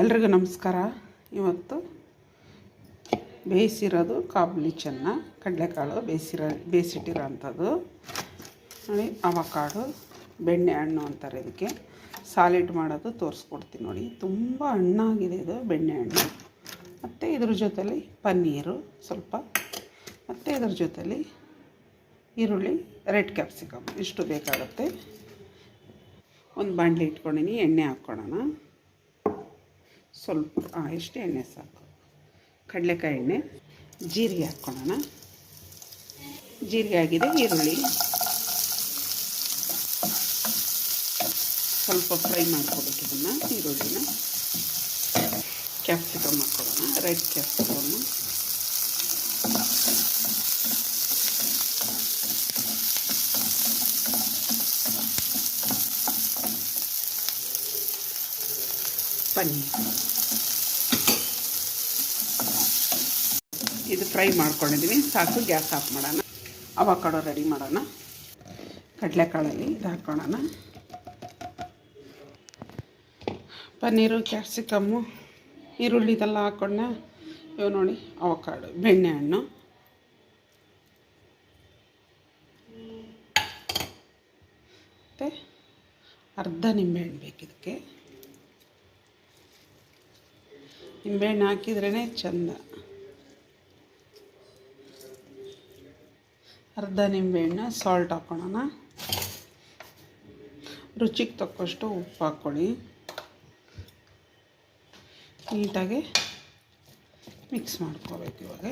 ಎಲ್ರಿಗೂ ನಮಸ್ಕಾರ. ಇವತ್ತು ಬೇಯಿಸಿರೋದು ಕಾಬುಲಿ ಚೆನ್ನ, ಕಡಲೆಕಾಳು ಬೇಯಿಸಿರೋ ಬೇಯಿಸಿಟ್ಟಿರೋ ಅಂಥದ್ದು ನೋಡಿ, ಅವಕಾಡು, ಬೆಣ್ಣೆ ಹಣ್ಣು ಅಂತಾರೆ ಇದಕ್ಕೆ. ಸಾಲಿಡ್ ಮಾಡೋದು ತೋರಿಸ್ಕೊಡ್ತೀನಿ ನೋಡಿ. ತುಂಬ ಹಣ್ಣಾಗಿದೆ ಇದು, ಬೆಣ್ಣೆ ಹಣ್ಣು. ಮತ್ತು ಇದ್ರ ಜೊತೆಲಿ ಪನ್ನೀರು ಸ್ವಲ್ಪ. ಮತ್ತು ಇದ್ರ ಜೊತೆಲಿ ಈರುಳ್ಳಿ, ರೆಡ್ ಕ್ಯಾಪ್ಸಿಕಮ್, ಇಷ್ಟು ಬೇಕಾಗುತ್ತೆ. ಒಂದು ಬಾಂಡ್ಲಿ ಇಟ್ಕೊಂಡಿನಿ, ಎಣ್ಣೆ ಹಾಕ್ಕೊಳ್ಳೋಣ. ಸ್ವಲ್ಪ ಹಾಂ ಎಷ್ಟು ಎಣ್ಣೆ ಸಾಕು. ಕಡಲೆಕಾಯಿ ಎಣ್ಣೆ, ಜೀರಿಗೆ ಹಾಕ್ಕೊಳ್ಳೋಣ. ಜೀರಿಗೆ ಆಗಿದೆ, ಈರುಳ್ಳಿ. ಸ್ವಲ್ಪ ಫ್ರೈ ಮಾಡ್ಕೋಬೇಕು ಇದನ್ನು, ಈರುಳ್ಳಿನ. ಕ್ಯಾಪ್ಸಿಕಮ್ ಹಾಕ್ಕೊಳ್ಳೋಣ ರೆಡ್ ಕ್ಯಾಪ್ಸಿಕಮ್ಮು ಪನ್ನೀರ್ ಇದು ಫ್ರೈ ಮಾಡ್ಕೊಂಡಿದ್ದೀವಿ ಸಾಕು, ಗ್ಯಾಸ್ ಆಫ್ ಮಾಡೋಣ. ಅವಕಾಡೋ ರೆಡಿ ಮಾಡೋಣ. ಕಡಲೆಕಾಳಲ್ಲಿ ಇದು ಹಾಕ್ಕೊಳ್ಳೋಣ. ಪನ್ನೀರು, ಕ್ಯಾಪ್ಸಿಕಮ್ಮು, ಈರುಳ್ಳಿ ಇದೆಲ್ಲ ಹಾಕ್ಕೊಂಡ ಇವು ನೋಡಿ, ಅವಕಾಡು, ಬೆಣ್ಣೆ ಹಣ್ಣು. ಮತ್ತು ಅರ್ಧ ನಿಂಬೆಹಣ್ಣು ಬೇಕಿದಕ್ಕೆ ನಿಂಬೆಹಣ್ಣು ಹಾಕಿದ್ರೇ ಚೆಂದ. ಅರ್ಧ ನಿಂಬೆಹಣ್ಣು ಸಾಲ್ಟ್ ಹಾಕ್ಕೊಳ್ಳೋಣ ರುಚಿಗೆ ತಕ್ಕಷ್ಟು ಉಪ್ಪು ಹಾಕ್ಕೊಳ್ಳಿ. ನೀಟಾಗಿ ಮಿಕ್ಸ್ ಮಾಡ್ಕೋಬೇಕು ಇವಾಗ.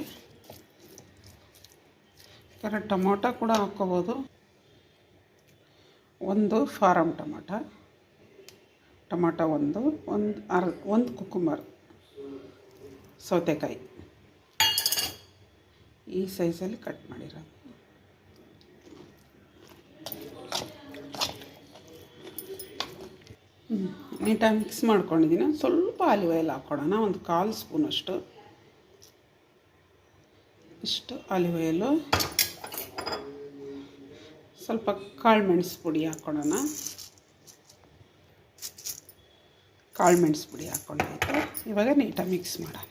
ಯಾಕಂದರೆ ಟೊಮೊಟೊ ಕೂಡ ಹಾಕ್ಕೋಬೋದು. ಒಂದು ಫಾರಮ್ ಟೊಮೊಟೊ. ಟೊಮೊಟೊ ಒಂದು ಒಂದು ಅರ್ ಒಂದು ಕುಕುಂಬರ್. ಸೌತೆಕಾಯಿ. ಈ ಸೈಜಲ್ಲಿ ಕಟ್ ಮಾಡಿರೋದು ನೀಟಾಗಿ ಮಿಕ್ಸ್ ಮಾಡ್ಕೊಂಡಿದ್ದೀನಿ ಸ್ವಲ್ಪ ಆಲಿವ್ ಆಯಿಲ್ ಹಾಕ್ಕೊಳೋಣ ಒಂದು ಕಾಲು ಸ್ಪೂನಷ್ಟು ಇಷ್ಟು ಆಲಿವ್ ಆಯಿಲು ಸ್ವಲ್ಪ ಕಾಳು ಮೆಣಸು ಪುಡಿ ಹಾಕ್ಕೊಳೋಣ ಕಾಳು ಮೆಣಸು ಪುಡಿ ಹಾಕ್ಕೊಂಡಾಯಿತು ಇವಾಗ ನೀಟಾಗಿ ಮಿಕ್ಸ್ ಮಾಡೋಣ.